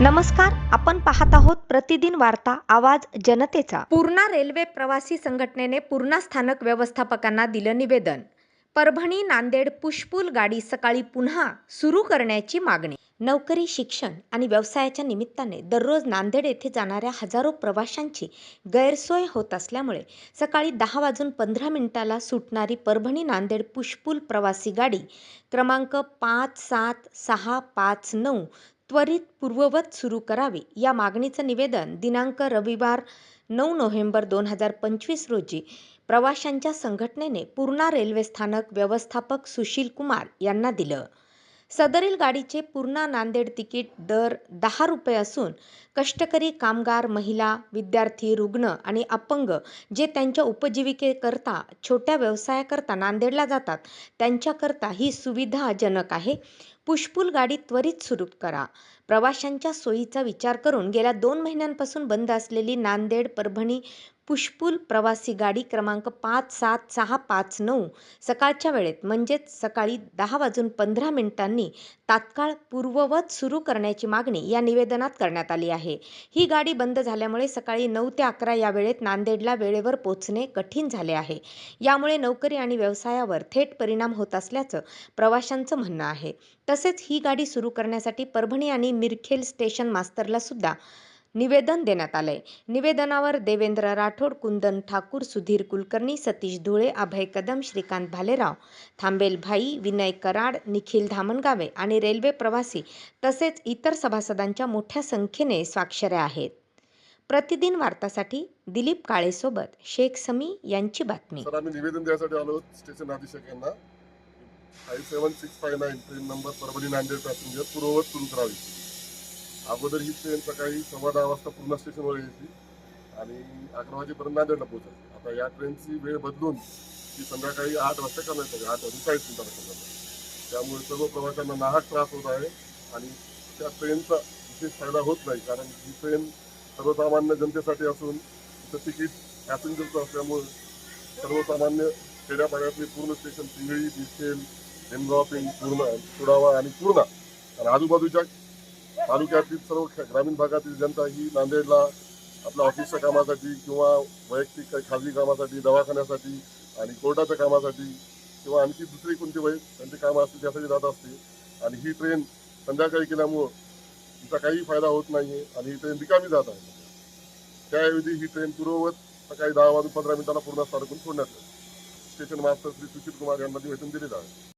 नमस्कार आपण पाहत आहोत प्रतिदिन वार्ता आवाज जनतेचा. पूर्णा रेल्वे प्रवासी संघटनेने पूर्णा स्थानक व्यवस्थापकांना दिलं निवेदन. परभणी नांदेड पुष्पूल गाडी सकाळी पुन्हा सुरू करण्याची मागणी. नोकरी शिक्षण आणि व्यवसायाच्या निमित्ताने दररोज नांदेड येथे जाणाऱ्या हजारो प्रवाशांची गैरसोय होत असल्यामुळे सकाळी दहा वाजून पंधरा मिनिटाला सुटणारी परभणी नांदेड पुष्पूल प्रवासी गाडी क्रमांक पाच सात सहा पाच नऊ त्वरित पूर्ववत सुरू करावी. या मागणीचं निवेदन दिनांक रविवार नऊ नोव्हेंबर दोन हजार पंचवीस रोजी प्रवाशांच्या संघटनेने पूर्णा रेल्वे स्थानक व्यवस्थापक सुशील कुमार यांना दिलं. सदरील गाडीचे पूर्णा नांदेड तिकीट दर दहा रुपये असून कष्टकरी कामगार महिला विद्यार्थी रुग्ण आणि अपंग जे त्यांच्या उपजीविकेकरता छोट्या व्यवसायाकरता नांदेडला जातात त्यांच्याकरता ही सुविधाजनक आहे. पुष्पूल गाडी त्वरित सुरू करा. प्रवाशांच्या सोयीचा विचार करून गेल्या दोन महिन्यांपासून बंद असलेली नांदेड परभणी पुष्पूल प्रवासी गाडी क्रमांक पाच सात सहा पाच नऊ सकाळच्या वेळेत म्हणजेच सकाळी दहा वाजून पंधरा मिनिटांनी तात्काळ पूर्ववत सुरू करण्याची मागणी या निवेदनात करण्यात आली आहे. ही गाडी बंद झाल्यामुळे सकाळी नऊ ते अकरा या वेळेत नांदेडला वेळेवर पोचणे कठीण झाले आहे. यामुळे नोकरी आणि व्यवसायावर थेट परिणाम होत असल्याचं प्रवाशांचं म्हणणं आहे. तसेच ही गाडी सुरू करण्यासाठी परभणी आणि मिरखेल स्टेशन मास्तरला सुद्धा निवेदन देण्यात आलंय. निवेदनावर देवेंद्र राठोड कुंदन ठाकूर सुधीर कुलकर्णी सतीश धुळे अभय कदम श्रीकांत भालेराव थांबेल भाई विनय कराड निखिल धामणगावे आणि रेल्वे प्रवासी तसेच इतर सभासदांच्या मोठ्या संख्येने स्वाक्षऱ्या आहेत. प्रतिदिन वार्तासाठी दिलीप काळेसोबत शेख समी यांची बातमी. सर आम्ही निवेदन द्यायसाठी आलो स्टेशन अधीक्षक यांना. Five seven six five nine train number Parbhani Nanded passenger पूर्ववत सुरू करावी अगोदर ही ट्रेन सकाळी सव्वा दहा वाजता पूर्ण स्टेशनवर यायची आणि अकरा वाजेपर्यंत नांदेडला पोहोचायची आता या ट्रेनची वेळ बदलून ती संध्याकाळी आठ वाजता करण्यात आली आठ वाजून चाळीस मिनिटाला करण्यात आली. त्यामुळे सर्व प्रवाशांना नाहक त्रास होत आहे आणि त्या ट्रेनचा विशेष फायदा होत नाही कारण ही ट्रेन सर्वसामान्य जनतेसाठी असून तिचं तिकीट पॅसेंजरचं असल्यामुळे सर्वसामान्य खेड्यापाड्यातले पूर्ण स्टेशन पिंगळी बिसेल हेमगाव पिंग पूर्ण सुडावा आणि पूर्णा आणि आजूबाजूच्या तालुक्यातील सर्व ग्रामीण भागातील जनता ही नांदेडला आपल्या ऑफिसच्या कामासाठी किंवा वैयक्तिक काही खाजगी कामासाठी दवाखान्यासाठी आणि कोर्टाच्या कामासाठी किंवा आणखी दुसरी कोणती वय त्यांची कामं असतील त्यासाठी जात असते. आणि ही ट्रेन संध्याकाळी केल्यामुळं तिचा काही फायदा होत नाहीये आणि ही ट्रेन रिकामी जात आहे. त्याऐवजी ही ट्रेन पूर्ववत सकाळी दहा वाजून पंधरा मिनिटाला पूर्ण स्थानकून सोडण्यात स्टेशन मास्टर श्री सुशील कुमार यांना निवेदन दिले जावे